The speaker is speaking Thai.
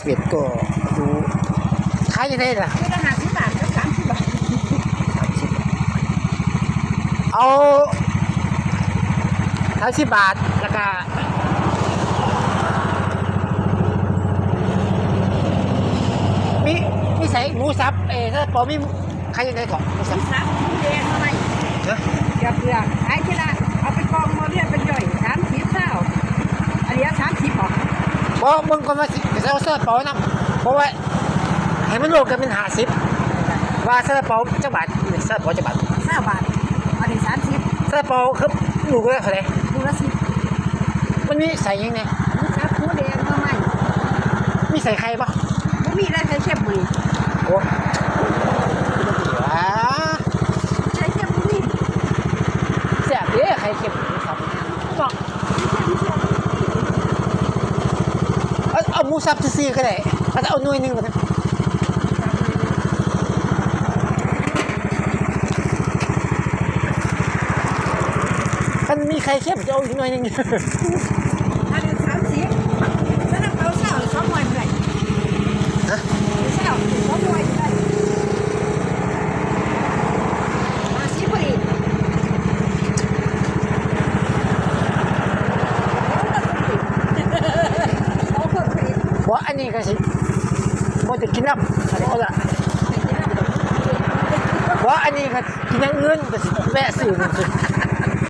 สิบเอ็ดก็ดูขายยังไงล่ะชุดละห้าสิบบาทกับสามสิบบาทเอาสามสิบบาทแล้วก็มีมีใส่หมูสับเอ้ถ้าปอมีขายยังไงก่อนหมูสับสามสิบเองทำไมเนอะเกือบเปลือกขายทีละเอาไปกองมาเรียกเป็นย่อยสามสิบเท่าอันนี้สามสิบบอกเพราะมึงก็มาสิ จะเอาเสื้อเปานะเพราะว่าให้มันรวมกันเป็นหาสิบว่าเสื้อเปาจักบาทเสื้อเปาจักบาทห้าบาทอันนี้สามสิบเสื้อเปาคือหนูก็เท่าไหร่ดูละสิบมันมีใส่ยังไงหมูสับหมูแดงมาใหม่มีใส่ไข่ปะไม่มีอะไรใช้เข้มมือโอ้ว้า ใช้เข้มมือนี่ แซ่บเด้ไข่เค็มครับก็เอาเอาห มูซับซื้อก็ได้เอาเอาหน่วยหนึงก็ได้มันมีใครเข้มจะเอาอีกหน่อยหนึง อันนี้สามสิบสำหรับเขาเช่าสองหน่วยเท่าไหร่ ฮะ เช่าสองหน่วยเท่าไหร่ห้าสิบพอดี เอาคนผลิต เพราะอันนี้ก็สิมันจะกินน้ำอันนี้เอาละเพราะอันนี้ก็กินอย่างอื่นก็สิแวะซื้อมันสิ